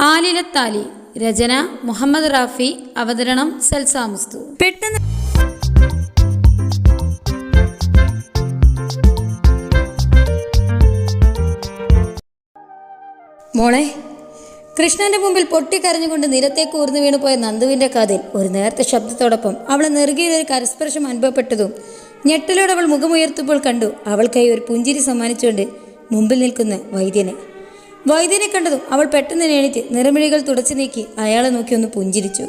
ആലിലത്താലി രചന മുഹമ്മദ് റാഫി അവതരണം സൽസാമുസ്തു പെട്ടെന്ന് മോളെ കൃഷ്ണന്റെ മുമ്പിൽ പൊട്ടിക്കരഞ്ഞുകൊണ്ട് നിരത്തേക്ക് ഊർന്നു വീണുപോയ നന്ദുവിന്റെ കാതിൽ ഒരു നേരത്തെ ശബ്ദത്തോടൊപ്പം അവളെ നെറുകിയിലൊരു ഒരു കരസ്പർശം അനുഭവപ്പെട്ടതും ഞെട്ടലോടെ അവൾ മുഖമുയർത്തുമ്പോൾ കണ്ടു അവൾക്കായി ഒരു പുഞ്ചിരി സമ്മാനിച്ചുകൊണ്ട് മുമ്പിൽ നിൽക്കുന്ന വൈദ്യനെ. വൈദ്യനെ കണ്ടതും അവൾ പെട്ടെന്ന് എണീറ്റ് നിറമിഴികൾ തുടച്ചു നീക്കി അയാളെ നോക്കി ഒന്ന് പുഞ്ചിരിച്ചു.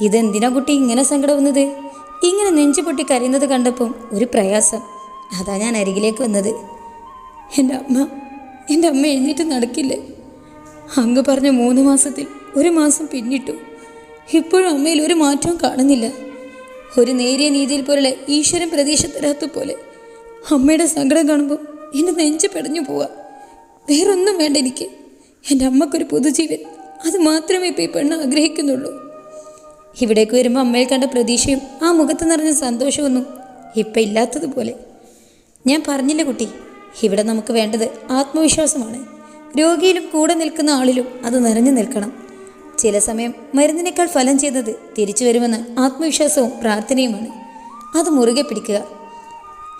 ഇതെന്തിനാ കുട്ടി ഇങ്ങനെ സങ്കടവുന്നത്? ഇങ്ങനെ നെഞ്ചു പൊട്ടി കരയുന്നത് കണ്ടപ്പം ഒരു പ്രയാസം. അതാ ഞാൻ അരികിലേക്ക് വന്നത്. എന്റെ അമ്മ എന്റെ അമ്മ എഴുന്നേറ്റ് നടക്കില്ലേ? അങ്ങ് പറഞ്ഞ മൂന്ന് മാസത്തിൽ ഒരു മാസം പിന്നിട്ടു. ഇപ്പോഴും അമ്മയിൽ ഒരു മാറ്റവും കാണുന്നില്ല. ഒരു നേരിയ നീതിയിൽ പോലെ ഈശ്വരൻ പ്രതീക്ഷ തരാത്ത പോലെ അമ്മയുടെ സങ്കടം കാണുമ്പോൾ എന്റെ നെഞ്ച് പെടഞ്ഞു പോവാ. വേറൊന്നും വേണ്ട എനിക്ക്. എന്റെ അമ്മക്കൊരു പുതുജീവൻ അത് മാത്രമേ ഇപ്പോൾ ഈ പെണ്ണ് ആഗ്രഹിക്കുന്നുള്ളൂ. ഇവിടേക്ക് വരുമ്പോൾ അമ്മയിൽ കണ്ട പ്രതീക്ഷയും ആ മുഖത്ത് നിറഞ്ഞ സന്തോഷമൊന്നും ഇപ്പം ഇല്ലാത്തതുപോലെ. ഞാൻ പറഞ്ഞില്ല കുട്ടി ഇവിടെ നമുക്ക് വേണ്ടത് ആത്മവിശ്വാസമാണ്. രോഗിയിലും കൂടെ നിൽക്കുന്ന ആളിലും അത് നിറഞ്ഞു നിൽക്കണം. ചില സമയം മരുന്നിനേക്കാൾ ഫലം ചെയ്തത് തിരിച്ചു വരുമെന്ന ആത്മവിശ്വാസവും പ്രാർത്ഥനയുമാണ്. അത് മുറുകെ പിടിക്കുക.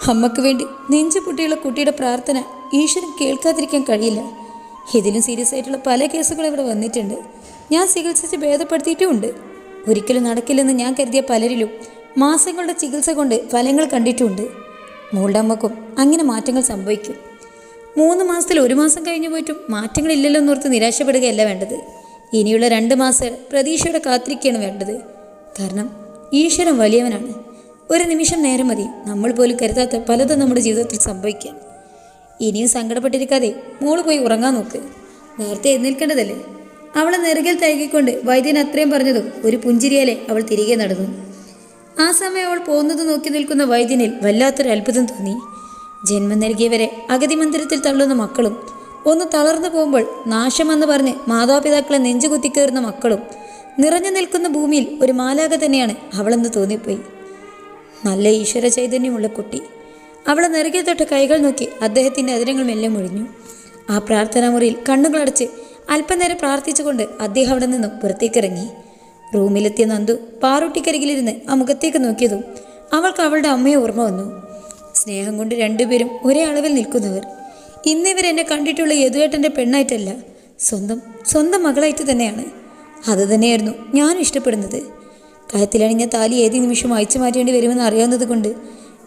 അമ്മയ്ക്ക് വേണ്ടി നെഞ്ചു പൊട്ടിയുള്ള കുട്ടിയുടെ പ്രാർത്ഥന ഈശ്വരൻ കേൾക്കാതിരിക്കാൻ കഴിയില്ല. ഇതിലും സീരിയസ് ആയിട്ടുള്ള പല കേസുകളും ഇവിടെ വന്നിട്ടുണ്ട്. ഞാൻ ചികിത്സിച്ച് ഭേദപ്പെടുത്തിയിട്ടുമുണ്ട്. ഒരിക്കലും നടക്കില്ലെന്ന് ഞാൻ കരുതിയ പലരിലും മാസങ്ങളുടെ ചികിത്സ കൊണ്ട് ഫലങ്ങൾ കണ്ടിട്ടുമുണ്ട്. മോളുടെ അമ്മക്കും അങ്ങനെ മാറ്റങ്ങൾ സംഭവിക്കും. മൂന്ന് മാസത്തിൽ ഒരു മാസം കഴിഞ്ഞു പോയിട്ടും മാറ്റങ്ങളില്ലല്ലോ എന്നോർത്ത് നിരാശപ്പെടുകയല്ല വേണ്ടത്. ഇനിയുള്ള രണ്ട് മാസം പ്രതീക്ഷയോടെ കാത്തിരിക്കുകയാണ് വേണ്ടത്. കാരണം ഈശ്വരൻ വലിയവനാണ്. ഒരു നിമിഷം നേരം മതി. നമ്മൾ പോലും കരുതാത്ത പലതും നമ്മുടെ ജീവിതത്തിൽ സംഭവിക്കാം. ഇനിയും സങ്കടപ്പെട്ടിരിക്കാതെ മോൾ പോയി ഉറങ്ങാൻ നോക്ക്. നേരത്തെ എഴുന്നേൽക്കേണ്ടതല്ലേ? അവളെ നെറുകിൽ തഴുകിക്കൊണ്ട് വൈദ്യൻ അത്രയും പറഞ്ഞതും ഒരു പുഞ്ചിരിയാലെ അവൾ തിരികെ നടന്നു. ആ സമയം അവൾ പോകുന്നത് നോക്കി നിൽക്കുന്ന വൈദ്യനിൽ വല്ലാത്തൊരു അത്ഭുതം തോന്നി. ജന്മം നൽകിയവരെ അഗതി മന്ദിരത്തിൽ തള്ളുന്ന മക്കളും ഒന്ന് തളർന്നു പോകുമ്പോൾ നാശമെന്ന് പറഞ്ഞ് മാതാപിതാക്കളെ നെഞ്ചു കുത്തിക്കയറുന്ന മക്കളും നിറഞ്ഞു നിൽക്കുന്ന ഭൂമിയിൽ ഒരു മാലാക തന്നെയാണ് അവളെന്ന് തോന്നിപ്പോയി. നല്ല ഈശ്വര ചൈതന്യമുള്ള കുട്ടി. അവളെ നിറകെ തൊട്ട കൈകൾ നോക്കി അദ്ദേഹത്തിന്റെ അതിരങ്ങൾ മെല്ലെ മുഴിഞ്ഞു. ആ പ്രാർത്ഥനാ മുറിയിൽ കണ്ണുകളടച്ച് അല്പനേരം പ്രാർത്ഥിച്ചുകൊണ്ട് അദ്ദേഹം അവിടെ നിന്നും പുറത്തേക്കിറങ്ങി. റൂമിലെത്തിയ നന്ദു പാറൂട്ടിക്കരികിലിരുന്ന് ആ മുഖത്തേക്ക് നോക്കിയതും അവൾക്ക് അവളുടെ അമ്മയെ ഓർമ്മ വന്നു. സ്നേഹം കൊണ്ട് രണ്ടുപേരും ഒരേ അളവിൽ നിൽക്കുന്നവർ. ഇന്നിവർ എന്നെ കണ്ടിട്ടുള്ള യദുവേട്ടന്റെ പെണ്ണായിട്ടല്ല സ്വന്തം സ്വന്തം മകളായിട്ട് തന്നെയാണ്. അത് തന്നെയായിരുന്നു ഞാനും ഇഷ്ടപ്പെടുന്നത്. കയത്തിലണിഞ്ഞ താലി ഏത് നിമിഷം അയച്ചു മാറ്റേണ്ടി വരുമെന്ന് അറിയാവുന്നത് കൊണ്ട്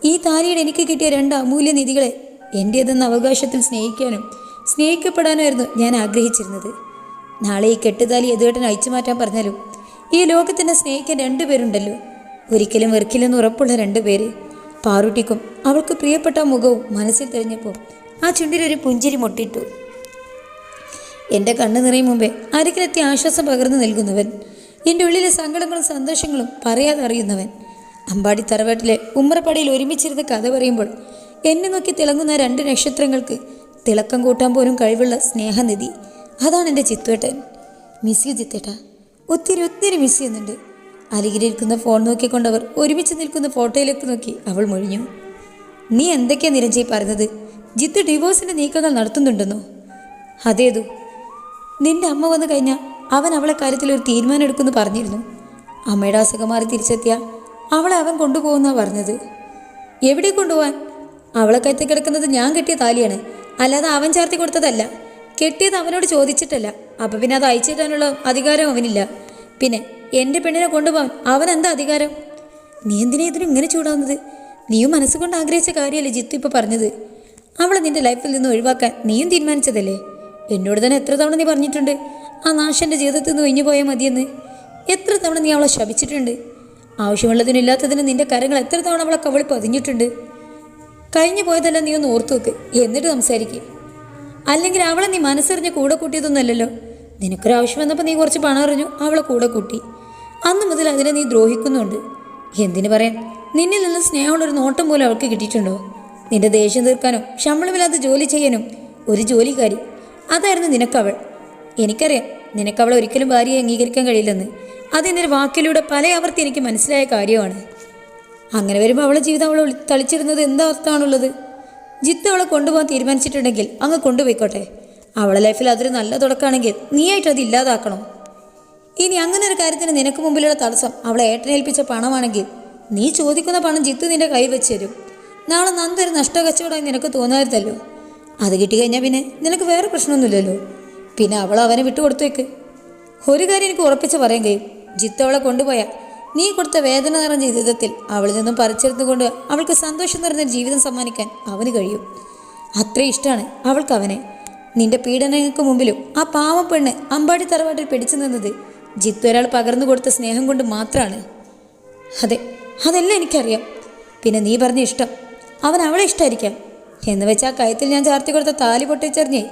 ഈ താലിയുടെ എനിക്ക് കിട്ടിയ രണ്ട് അമൂല്യ നിധികളെ എന്റേതെന്ന അവകാശത്തിൽ സ്നേഹിക്കാനും സ്നേഹിക്കപ്പെടാനുമായിരുന്നു ഞാൻ ആഗ്രഹിച്ചിരുന്നത്. നാളെ ഈ കെട്ടുതാലി യദുവേട്ടൻ അയച്ചു മാറ്റാൻ പറഞ്ഞാലും ഈ ലോകത്തിനെ സ്നേഹിക്കാൻ രണ്ടുപേരുണ്ടല്ലോ ഒരിക്കലും വെറുക്കില്ലെന്ന് ഉറപ്പുള്ള രണ്ടുപേര് പാറുട്ടിക്കും അവൾക്ക് പ്രിയപ്പെട്ട മുഖവും മനസ്സിൽ തെളിഞ്ഞപ്പോൾ ആ ചുണ്ടിലൊരു പുഞ്ചിരി മുട്ടിട്ടു. എന്റെ കണ്ണു നിറയും മുമ്പേ അരികിലെത്തി ആശ്വാസം പകർന്നു നൽകുന്നവൻ? എന്റെ ഉള്ളിലെ സങ്കടങ്ങളും സന്തോഷങ്ങളും പറയാതെ അറിയുന്നവൻ. അമ്പാടി തറവാട്ടിലെ ഉമ്മറപ്പടിയിൽ ഒരുമിച്ചിരുന്ന് കഥ പറയുമ്പോൾ എന്നെ നോക്കി തിളങ്ങുന്ന രണ്ട് നക്ഷത്രങ്ങൾക്ക് തിളക്കം കൂട്ടാൻ പോലും കഴിവുള്ള സ്നേഹനിധി. അതാണ് എന്റെ ചിത്തുവേട്ടൻ. Miss you ചിത്തേട്ടാ. ഒത്തിരി ഒത്തിരി മിസ് ചെയ്യുന്നുണ്ട്. അരികിലിരിക്കുന്ന ഫോൺ നോക്കിക്കൊണ്ടവർ ഒരുമിച്ച് നിൽക്കുന്ന ഫോട്ടോയിലേക്ക് നോക്കി അവൾ മൊഴിഞ്ഞു. നീ എന്തൊക്കെയാ നിരഞ്ജയ് പറഞ്ഞത് ജിത്ത് ഡിവോഴ്സിന്റെ നീക്കങ്ങൾ നടത്തുന്നുണ്ടെന്നോ? അതേതു. നിന്റെ അമ്മ വന്നു കഴിഞ്ഞാൽ അവൻ അവളെ കാര്യത്തിൽ ഒരു തീരുമാനം എടുക്കുമെന്ന് പറഞ്ഞിരുന്നു. അമ്മയുടെ അസുഖം മാറി തിരിച്ചെത്തിയ അവളെ അവൻ കൊണ്ടുപോകുന്നാ പറഞ്ഞത്. എവിടെ കൊണ്ടുപോകാൻ അവളെ കയറ്റി കിടക്കുന്നത് ഞാൻ കെട്ടിയ താലിയാണ്. അല്ലാതെ അവൻ ചേർത്തി കൊടുത്തതല്ല. കെട്ടിയത് അവനോട് ചോദിച്ചിട്ടല്ല. അപ്പം പിന്നെ അത് അയച്ചിട്ടാനുള്ള അധികാരം അവനില്ല. പിന്നെ എന്റെ പെണ്ണിനെ കൊണ്ടുപോകാൻ അവൻ എന്താ അധികാരം? നീ എന്തിനാ ഇതിനും ഇങ്ങനെ ചൂടാവുന്നത്? നീയും മനസ്സുകൊണ്ട് ആഗ്രഹിച്ച കാര്യമല്ലേ ജിത്തു ഇപ്പോൾ പറഞ്ഞത്. അവളെ നിന്റെ ലൈഫിൽ നിന്ന് ഒഴിവാക്കാൻ നീയും തീരുമാനിച്ചതല്ലേ? എന്നോട് തന്നെ എത്ര തവണ നീ പറഞ്ഞിട്ടുണ്ട്? ആ നാശന്റെ ജീവിതത്തിൽ നിന്ന് ഒഴിഞ്ഞു പോയാൽ മതിയെന്ന്? എത്ര തവണ നീ അവളെ ശപിച്ചിട്ടുണ്ട്? ആവശ്യമുള്ളതിനില്ലാത്തതിന് നിന്റെ കരങ്ങൾ എത്ര തവണ അവളെ കവളി പതിഞ്ഞിട്ടുണ്ട്? കഴിഞ്ഞു പോയതെല്ലാം നീ ഒന്ന് ഓർത്തു വെക്ക്. എന്നിട്ട് സംസാരിക്കുക അല്ലെങ്കിൽ അവളെ നീ മനസ്സറിഞ്ഞ് കൂടെ കൂട്ടിയതൊന്നുമല്ലല്ലോ. നിനക്കൊരാവശ്യം വന്നപ്പോൾ നീ കുറച്ച് പണം അറിഞ്ഞു അവളെ കൂടെ കൂട്ടി. അന്ന് മുതൽ അതിനെ നീ ദ്രോഹിക്കുന്നുണ്ട്. എന്തിനു പറയാൻ? നിന്നിൽ നിന്ന് സ്നേഹമുള്ളൊരു നോട്ടം പോലും അവൾക്ക് കിട്ടിയിട്ടുണ്ടോ? നിന്റെ ദേഷ്യം തീർക്കാനോ ശമ്പളമില്ലാതെ ജോലി ചെയ്യാനും ഒരു ജോലിക്കാരി? അതായിരുന്നു നിനക്കവൾ. എനിക്കറിയാം നിനക്കവളെ ഒരിക്കലും ഭാര്യയെ അംഗീകരിക്കാൻ കഴിയില്ലെന്ന്. അതിന്റെ വാക്കിലൂടെ പല ആവർത്തി എനിക്ക് മനസ്സിലായ കാര്യമാണ്. അങ്ങനെ വരുമ്പോൾ അവളെ ജീവിതം അവൾ തളിച്ചിരുന്നത് എന്താ അർത്ഥമാണുള്ളത്? ജിത്ത് അവളെ കൊണ്ടുപോകാൻ തീരുമാനിച്ചിട്ടുണ്ടെങ്കിൽ അങ്ങ് കൊണ്ടുപോയിക്കോട്ടെ. അവളെ ലൈഫിൽ അതൊരു നല്ല തുടക്കമാണെങ്കിൽ നീയായിട്ട് അത് ഇല്ലാതാക്കണം? ഇനി അങ്ങനെ ഒരു കാര്യത്തിന് നിനക്ക് മുമ്പിലുള്ള തടസ്സം അവളെ ഏട്ടനേൽപ്പിച്ച പണമാണെങ്കിൽ നീ ചോദിക്കുന്ന പണം ജിത്ത് നിന്റെ കയ്യിൽ വെച്ച് തരും. നാളെ നന്ദൊരു നഷ്ടകച്ചവടമായി നിനക്ക് തോന്നായിരുന്നല്ലോ അത് കിട്ടിക്കഴിഞ്ഞാൽ പിന്നെ നിനക്ക് വേറെ പ്രശ്നമൊന്നുമില്ലല്ലോ. പിന്നെ അവൾ അവനെ വിട്ടുകൊടുത്തേക്ക് ഒരു കാര്യം എനിക്ക് ഉറപ്പിച്ച് പറയാൻ കഴിയും. ജിത്ത് അവളെ കൊണ്ടുപോയാൽ നീ കൊടുത്ത വേദന നിറഞ്ഞ ജീവിതത്തിൽ അവളിൽ നിന്നും പറിച്ചെടുത്തുകൊണ്ട് അവൾക്ക് സന്തോഷം നിറഞ്ഞ ജീവിതം സമ്മാനിക്കാൻ അവന് കഴിയും. അത്രയും ഇഷ്ടമാണ് അവൾക്ക് അവനെ. നിന്റെ പീഡനങ്ങൾക്ക് മുമ്പിലും ആ പാവം പെണ്ണ് അമ്പാടി തറവാട്ടിൽ പിടിച്ചു നിന്നത് ജിത്തു ഒരാൾ പകർന്നു കൊടുത്ത സ്നേഹം കൊണ്ട് മാത്രമാണ് അതെ അതെല്ലാം എനിക്കറിയാം. പിന്നെ നീ പറഞ്ഞ ഇഷ്ടം അവൻ അവളെ ഇഷ്ടമായിരിക്കാം എന്ന് വെച്ചാൽ കയത്തിൽ ഞാൻ ചാർത്തി കൊടുത്ത താലി പൊട്ടിച്ചെറിഞ്ഞേ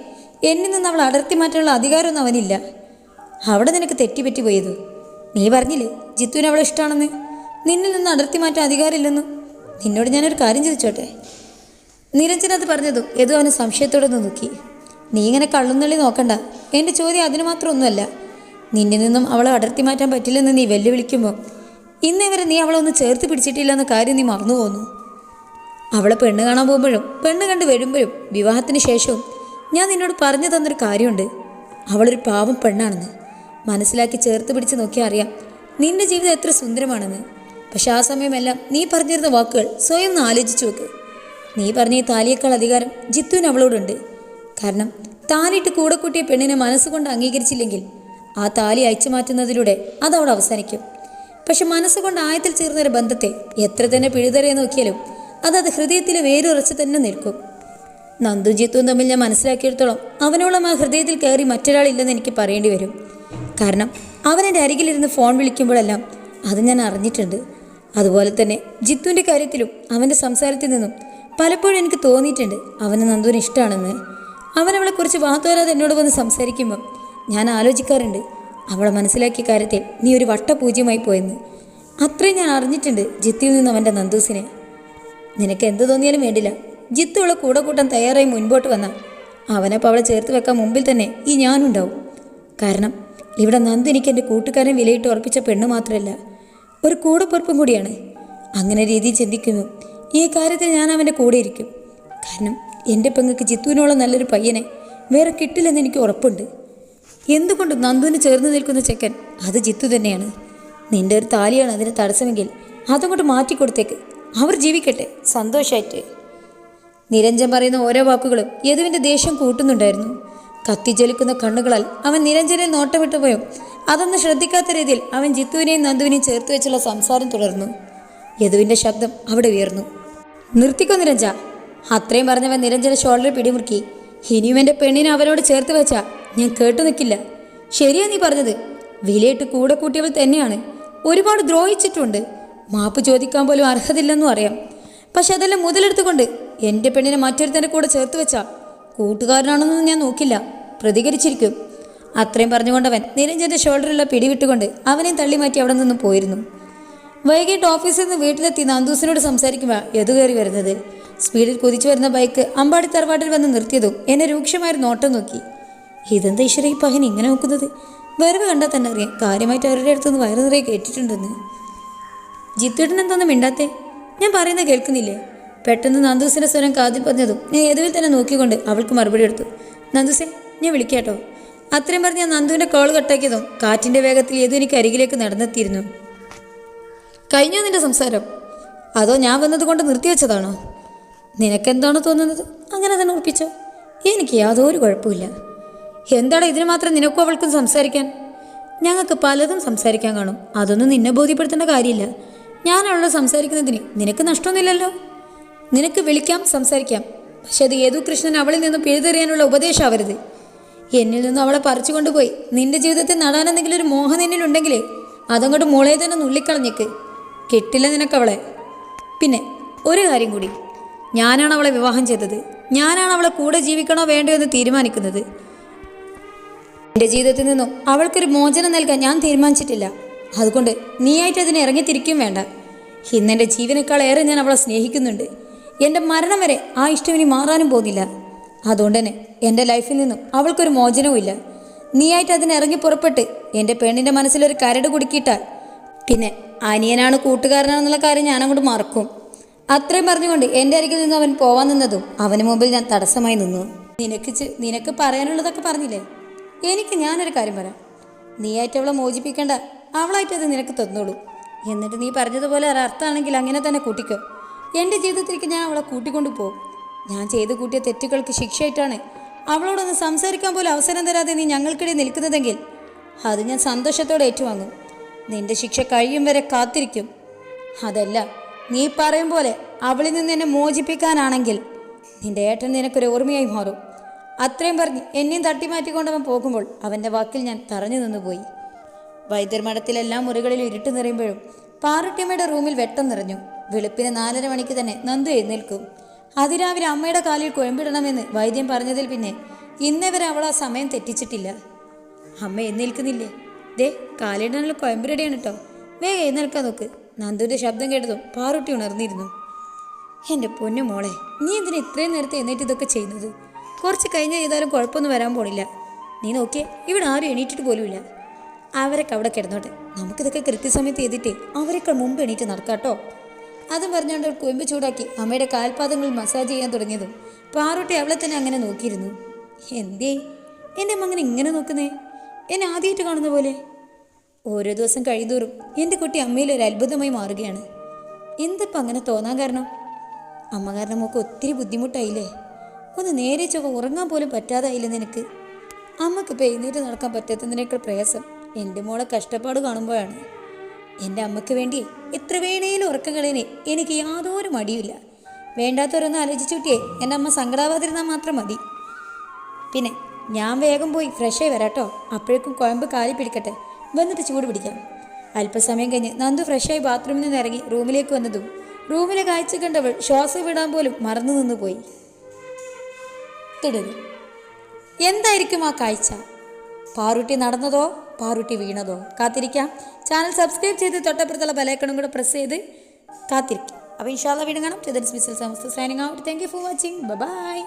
എന്നിൽ നിന്ന് അവൾ അടർത്തി മാറ്റാനുള്ള അധികാരമൊന്നും അവനില്ല. അവിടെ നിനക്ക് തെറ്റിപ്പറ്റി പോയത്? നീ പറഞ്ഞില്ലേ ജിത്തുവിന് അവളെ ഇഷ്ടമാണെന്ന് നിന്നിൽ നിന്ന് അടർത്തി മാറ്റാൻ അധികാരമില്ലെന്നും? നിന്നോട് ഞാനൊരു കാര്യം ചോദിച്ചോട്ടെ? നിരഞ്ജൻ അത് പറഞ്ഞതും ഏതോ അവന് സംശയത്തോടെ ഒന്ന് നോക്കി. നീ ഇങ്ങനെ കള്ളുന്നള്ളി നോക്കണ്ട. എന്റെ ചോദ്യം അതിന് മാത്രം ഒന്നുമല്ല നിന്നിൽ നിന്നും അവളെ അടർത്തി മാറ്റാൻ പറ്റില്ലെന്ന് നീ വെല്ലുവിളിക്കുമ്പോൾ ഇന്നേ വരെ നീ അവളെ ഒന്ന് ചേർത്ത് പിടിച്ചിട്ടില്ലെന്ന കാര്യം നീ മറന്നു പോന്നു അവളെ പെണ്ണ് കാണാൻ പോകുമ്പോഴും പെണ്ണ് കണ്ട് വരുമ്പോഴും വിവാഹത്തിന് ശേഷവും ഞാൻ നിന്നോട് പറഞ്ഞു തന്നൊരു കാര്യമുണ്ട്. അവളൊരു പാവം പെണ്ണാണെന്ന്. മനസ്സിലാക്കി ചേർത്ത് പിടിച്ച് നോക്കിയാൽ അറിയാം. നിന്റെ ജീവിതം എത്ര സുന്ദരമാണെന്ന്. പക്ഷെ ആ സമയമെല്ലാം നീ പറഞ്ഞിരുന്ന വാക്കുകൾ സ്വയം ഒന്ന് ആലോചിച്ചു നോക്ക്. നീ പറഞ്ഞ ഈ താലിയേക്കാൾ അധികാരം ജിത്തുവിന് അവളോടുണ്ട്. കാരണം താലിയിട്ട് കൂടെ കൂട്ടിയ പെണ്ണിനെ മനസ്സുകൊണ്ട് അംഗീകരിച്ചില്ലെങ്കിൽ ആ താലി അയച്ചു മാറ്റുന്നതിലൂടെ അത് അവിടെ അവസാനിക്കും. പക്ഷെ മനസ്സുകൊണ്ട് ആയത്തിൽ ചേർന്നൊരു ബന്ധത്തെ എത്ര തന്നെ പിഴുതറിയ നോക്കിയാലും അതത് ഹൃദയത്തിലെ വേരുറച്ച് തന്നെ നിൽക്കും. നന്ദു ജിത്തുവും തമ്മിൽ ഞാൻ മനസ്സിലാക്കിയെടുത്തോളം അവനോളം ആ ഹൃദയത്തിൽ കയറി മറ്റൊരാളില്ലെന്ന് എനിക്ക് പറയേണ്ടി വരും. കാരണം അവൻ എന്റെ അരികിലിരുന്ന് ഫോൺ വിളിക്കുമ്പോഴെല്ലാം അത് ഞാൻ അറിഞ്ഞിട്ടുണ്ട്. അതുപോലെ തന്നെ ജിത്തുവിന്റെ കാര്യത്തിലും അവന്റെ സംസാരത്തിൽ നിന്നും പലപ്പോഴും എനിക്ക് തോന്നിയിട്ടുണ്ട് അവന് നന്ദുവിന് ഇഷ്ടമാണെന്ന്. അവൻ അവളെക്കുറിച്ച് വാത്തോരാതെ എന്നോട് വന്ന് സംസാരിക്കുമ്പം ഞാൻ ആലോചിക്കാറുണ്ട് അവളെ മനസ്സിലാക്കിയ കാര്യത്തിൽ നീ ഒരു വട്ടപൂജ്യമായി പോയെന്ന്. അത്രയും ഞാൻ അറിഞ്ഞിട്ടുണ്ട് ജിത്തിയിൽ നിന്ന് അവന്റെ നന്ദൂസിനെ. നിനക്ക് എന്ത് തോന്നിയാലും വേണ്ടില്ല. ജിത്തു കൂടക്കൂട്ടം തയ്യാറായി മുൻപോട്ട് വന്ന. അവനപ്പം അവളെ ചേർത്ത് വെക്കാൻ മുമ്പിൽ തന്നെ ഈ ഞാനുണ്ടാവും. കാരണം ഇവിടെ നന്ദു എനിക്ക് എന്റെ കൂട്ടുകാരൻ വിലയിട്ട് ഉറപ്പിച്ച പെണ്ണ് മാത്രമല്ല ഒരു കൂടെപ്പുറപ്പും കൂടിയാണ്. അങ്ങനെ രീതിയിൽ ചിന്തിക്കുന്നു. ഈ കാര്യത്തിൽ ഞാൻ അവന്റെ കൂടെ ഇരിക്കും. കാരണം എന്റെ പെങ്ങൾക്ക് ജിത്തുവിനോളം നല്ലൊരു പയ്യനെ വേറെ കിട്ടില്ലെന്ന് എനിക്ക് ഉറപ്പുണ്ട്. എന്തുകൊണ്ട് നന്ദുവിന് ചേർന്ന് നിൽക്കുന്ന ചെക്കൻ അത് ജിത്തു തന്നെയാണ്? നിന്റെ ഒരു താലിയാണ് അതിന് തടസ്സമെങ്കിൽ അതങ്ങോട്ട് മാറ്റിക്കൊടുത്തേക്ക്. അവർ ജീവിക്കട്ടെ. സന്തോഷമായിട്ട് നിരഞ്ജൻ പറയുന്ന ഓരോ വാക്കുകളും യദുവിന്റെ ദേഷ്യം കൂട്ടുന്നുണ്ടായിരുന്നു. കത്തിജ്വലിക്കുന്ന കണ്ണുകളാൽ അവൻ നിരഞ്ജനെ നോട്ടമിട്ടു പോയും? അതൊന്നും ശ്രദ്ധിക്കാത്ത രീതിയിൽ അവൻ ജിത്തുവിനെയും നന്ദുവിനെയും ചേർത്ത് വെച്ചുള്ള സംസാരം തുടർന്നു. യദുവിന്റെ ശബ്ദം അവിടെ ഉയർന്നു. നിർത്തിക്കോ നിരഞ്ജ. അത്രയും പറഞ്ഞവൻ നിരഞ്ജന ഷോൾഡറിൽ പിടിമുറുക്കി. ഇനിയും എന്റെ പെണ്ണിനെ അവനോട് ചേർത്ത് വെച്ചാ ഞാൻ കേട്ടു നിൽക്കില്ല ശരിയാ നീ പറഞ്ഞത്. വിലയിട്ട് കൂടെ കൂട്ടിയവൾ തന്നെയാണ്. ഒരുപാട് ദ്രോഹിച്ചിട്ടുണ്ട്. മാപ്പ് ചോദിക്കാൻ പോലും അർഹതയില്ലെന്നും അറിയാം. പക്ഷെ അതെല്ലാം മുതലെടുത്തുകൊണ്ട് എന്റെ പെണ്ണിനെ മറ്റൊരുത്തന്റെ കൂടെ ചേർത്ത് വെച്ചാ കൂട്ടുകാരനാണെന്നൊന്നും ഞാൻ നോക്കില്ല. പ്രതികരിച്ചിരിക്കും. അത്രയും പറഞ്ഞുകൊണ്ടവൻ നിരഞ്ജന്റെ ഷോൾഡറിലുള്ള പിടിവിട്ടുകൊണ്ട് അവനെയും തള്ളി മാറ്റി അവിടെ നിന്നും പോയിരുന്നു. വൈകിട്ട് ഓഫീസിൽ നിന്ന് വീട്ടിലെത്തി നന്ദൂസിനോട് സംസാരിക്കുമ്പോൾ യതു കയറി വരുന്നത്? സ്പീഡിൽ കുതിച്ചു വരുന്ന ബൈക്ക് അമ്പാടി തറവാട്ടിൽ വന്ന് നിർത്തിയതും എന്നെ രൂക്ഷമായൊരു നോട്ടം നോക്കി. ഇതെന്താ ഈശ്വര ഈ പഹൻ ഇങ്ങനെ നോക്കുന്നത്? വരവ് കണ്ടാൽ തന്നെ അറിയാം കാര്യമായിട്ട് അവരുടെ അടുത്തുനിന്ന് വയറു നിറയെ കേട്ടിട്ടുണ്ടെന്ന്. ജിത്തുട്ടൻ എന്തോന്നും മിണ്ടാത്തേ? ഞാൻ പറയുന്നത് കേൾക്കുന്നില്ലേ? പെട്ടെന്ന് നന്ദൂസിന്റെ സ്വരം കാതിൽ പറഞ്ഞതും ഞാൻ ഏതുവിൽ തന്നെ നോക്കിക്കൊണ്ട് അവൾക്ക് മറുപടി എടുത്തു. നന്ദുസെ ഞാൻ വിളിക്കാട്ടോ. അത്രയും പറഞ്ഞ് ഞാൻ നന്ദുവിന്റെ കോൾ കട്ടാക്കിയതും കാറ്റിന്റെ വേഗത്തിൽ ഏതു എനിക്ക് അരികിലേക്ക് നടന്നെത്തിയിരുന്നു. കഴിഞ്ഞോ നിന്റെ സംസാരം? അതോ ഞാൻ വന്നതുകൊണ്ട് നിർത്തിവെച്ചതാണോ നിനക്കെന്താണോ തോന്നുന്നത്? അങ്ങനെ തന്നെ ഉറപ്പിച്ചോ? എനിക്ക് യാതൊരു കുഴപ്പമില്ല എന്താണ് ഇതിന് മാത്രം നിനക്കും അവൾക്കും സംസാരിക്കാൻ? ഞങ്ങൾക്ക് പലതും സംസാരിക്കാൻ കാണും. അതൊന്നും നിന്നെ ബോധ്യപ്പെടുത്തേണ്ട കാര്യമില്ല. ഞാൻ അവളോട് സംസാരിക്കുന്നതിന് നിനക്ക് നഷ്ടമൊന്നുമില്ലല്ലോ? നിനക്ക് വിളിക്കാം സംസാരിക്കാം. പക്ഷെ അത് യേതു കൃഷ്ണൻ അവളിൽ നിന്നും പിഴുതെറിയാനുള്ള ഉപദേശമാവരുത്. എന്നിൽ നിന്ന് അവളെ പറിച്ചു കൊണ്ടുപോയി. നിന്റെ ജീവിതത്തിൽ നടാനെന്തെങ്കിലും ഒരു മോഹം നിന്നിലുണ്ടെങ്കിലേ അതങ്ങോട്ട് മുളയെ തന്നെ നുള്ളിക്കളഞ്ഞേക്ക്. കെട്ടില്ല നിനക്കവളെ. പിന്നെ ഒരു കാര്യം കൂടി. ഞാനാണ് അവളെ വിവാഹം ചെയ്തത്. ഞാനാണ് അവളെ കൂടെ ജീവിക്കണോ വേണ്ടോ എന്ന് തീരുമാനിക്കുന്നത്. എന്റെ ജീവിതത്തിൽ നിന്നും അവൾക്കൊരു മോചനം നൽകാൻ ഞാൻ തീരുമാനിച്ചിട്ടില്ല. അതുകൊണ്ട് നീയായിട്ട് അതിനെ ഇറങ്ങിത്തിരിക്കും വേണ്ട. ഇന്നെന്റെ ജീവനേക്കാൾ ഏറെ ഞാൻ അവളെ സ്നേഹിക്കുന്നുണ്ട്. എന്റെ മരണം വരെ ആ ഇഷ്ടം ഇനി മാറാനും പോകുന്നില്ല. അതുകൊണ്ട് തന്നെ എന്റെ ലൈഫിൽ നിന്നും അവൾക്കൊരു മോചനവും ഇല്ല നീയായിട്ട് അതിനെ ഇറങ്ങി പുറപ്പെട്ട് എന്റെ പെണ്ണിന്റെ മനസ്സിലൊരു കരട് കുടുക്കിയിട്ടാൽ പിന്നെ അനിയനാണ് കൂട്ടുകാരനാണെന്നുള്ള കാര്യം ഞാനങ്ങോട്ട് മറക്കും. അത്രയും പറഞ്ഞുകൊണ്ട് എന്റെ അരികിൽ നിന്ന് അവൻ പോവാൻ നിന്നതും അവന് മുമ്പിൽ ഞാൻ തടസ്സമായി നിന്നു. നിനക്ക് നിനക്ക് പറയാനുള്ളതൊക്കെ പറഞ്ഞില്ലേ? എനിക്ക് ഞാനൊരു കാര്യം പറയാം. നീയായിട്ട് അവളെ മോചിപ്പിക്കേണ്ട അവളായിട്ട് അത് നിനക്ക് തന്നോളൂ. എന്നിട്ട് നീ പറഞ്ഞതുപോലെ ഒരർത്ഥമാണെങ്കിൽ അങ്ങനെ തന്നെ കൂട്ടിക്കോ. എന്റെ ജീവിതത്തിലേക്ക് ഞാൻ അവളെ കൂട്ടിക്കൊണ്ടു പോകും ഞാൻ ചെയ്ത് കൂട്ടിയ തെറ്റുകൾക്ക് ശിക്ഷയായിട്ടാണ് അവളോടൊന്ന് സംസാരിക്കാൻ പോലും അവസരം തരാതെ നീ ഞങ്ങൾക്കിടയിൽ നിൽക്കുന്നതെങ്കിൽ അത് ഞാൻ സന്തോഷത്തോടെ ഏറ്റുവാങ്ങും. നിന്റെ ശിക്ഷ കഴിയും വരെ കാത്തിരിക്കും. അതല്ല നീ പറയും പോലെ അവളിൽ നിന്ന് എന്നെ മോചിപ്പിക്കാനാണെങ്കിൽ നിന്റെ ഏട്ടൻ നിനക്കൊരു ഓർമ്മയായി മാറും. അത്രയും പറഞ്ഞ് എന്നെയും തട്ടിമാറ്റിക്കൊണ്ടവൻ പോകുമ്പോൾ അവന്റെ വാക്കിൽ ഞാൻ തറഞ്ഞു നിന്നുപോയി. വൈദ്യർ വൈദ്യർമഠത്തിലെല്ലാ മുറികളിലും ഇരുട്ട് നിറയുമ്പോഴും പാറുട്ടിയമ്മയുടെ റൂമിൽ വെട്ടം നിറഞ്ഞു. വെളുപ്പിന് നാലര മണിക്ക് തന്നെ നന്ദു എഴുന്നേൽക്കും. അതിരാവിലെ അമ്മയുടെ കാലിൽ കുഴമ്പിടണമെന്ന് വൈദ്യം പറഞ്ഞതിൽ പിന്നെ ഇന്നേ വരെ അവൾ ആ സമയം തെറ്റിച്ചിട്ടില്ല. അമ്മ എഴുന്നേൽക്കുന്നില്ലേ? ദേ കാലിടാനുള്ള കുഴമ്പ് കേട്ടോ വേഗം എഴുന്നേൽക്കാൻ നോക്ക്. നന്ദുവിന്റെ ശബ്ദം കേട്ടതും പാറുട്ടി ഉണർന്നിരുന്നു. എന്റെ പൊന്നു മോളെ നീ എന്തിനാ ഇത്രയും നേരത്തെ എഴുന്നേറ്റ് ഇതൊക്കെ ചെയ്യുന്നത്? കുറച്ച് കഴിഞ്ഞ് ചെയ്താലും കുഴപ്പമൊന്നും വരാൻ പോണില്ല. നീ നോക്കിയേ ഇവിടെ ആരും എണീറ്റിട്ട് പോലുമില്ല. അവരൊക്കെ അവിടെ കിടന്നോട്ടെ. നമുക്കിതൊക്കെ കൃത്യസമയത്ത് ചെയ്തിട്ട് അവരൊക്കെ മുമ്പ് എണീറ്റ് നടക്കാട്ടോ. അതും പറഞ്ഞുകൊണ്ട് അവൾ ചൂടാക്കി അമ്മയുടെ കാൽപാദങ്ങൾ മസാജ് ചെയ്യാൻ തുടങ്ങിയത്. പാറോട്ടി അവളെ തന്നെ അങ്ങനെ നോക്കിയിരുന്നു. എന്തേ? എന്റെ അമ്മ അങ്ങനെ ഇങ്ങനെ നോക്കുന്നേ? എന്നെ ആദ്യമായിട്ട് കാണുന്ന പോലെ. ഓരോ ദിവസം കഴിയുന്തോറും എന്റെ കുട്ടി അമ്മയിൽ ഒരു അത്ഭുതമായി മാറുകയാണ്. എന്തിപ്പോൾ അങ്ങനെ തോന്നാൻ കാരണം? അമ്മ കാരണം നമുക്ക് ഒത്തിരി ബുദ്ധിമുട്ടായില്ലേ? ഒന്ന് നേരെ ചൊവ്വ ഉറങ്ങാൻ പോലും പറ്റാതായില്ല നിനക്ക്? അമ്മയ്ക്ക് പെയ്യുന്നേറ്റ് നടക്കാൻ പറ്റാത്തതിനേക്കാൾ പ്രയാസം എന്റെ മോളെ കഷ്ടപ്പാട് കാണുമ്പോഴാണ്. എന്റെ അമ്മയ്ക്ക് വേണ്ടി എത്ര വേണേലും ഉറക്കം എനിക്ക് യാതൊരു മടിയില്ല വേണ്ടാത്തവരൊന്ന് ആലോചിച്ചു കൂട്ടിയേ എന്റെ അമ്മ സങ്കടാവാതിരുന്നാൽ മാത്രം മതി. പിന്നെ ഞാൻ വേഗം പോയി ഫ്രഷായി വരാട്ടോ. അപ്പോഴേക്കും കുഴമ്പ് കാലി പിടിക്കട്ടെ. വന്നിട്ട് ചൂട് പിടിക്കാം. അല്പസമയം കഴിഞ്ഞ് നന്ദു ഫ്രഷായി ബാത്റൂമിൽ നിന്ന് ഇറങ്ങി റൂമിലേക്ക് വന്നതും റൂമിലെ കാഴ്ച കണ്ടവൾ ശ്വാസം വിടാൻ പോലും മറന്നു നിന്ന് പോയി. തുടരും. എന്തായിരിക്കും ആ കാഴ്ച? പാറുട്ടി നടന്നതോ? പാറുട്ടി വീണതോ? കാത്തിരിക്കാം. ചാനൽ സബ്സ്ക്രൈബ് ചെയ്ത് തൊട്ടപ്പുറത്തുള്ള ബലേക്കണും കൂടെ പ്രസ് ചെയ്ത് കാത്തിരിക്കാം. അപ്പോൾ ഇൻഷാല്ല വീണ്ടും കാണാം. ചെതൻസ് മിസൽ സമസ്ത signing out thank you for watching bye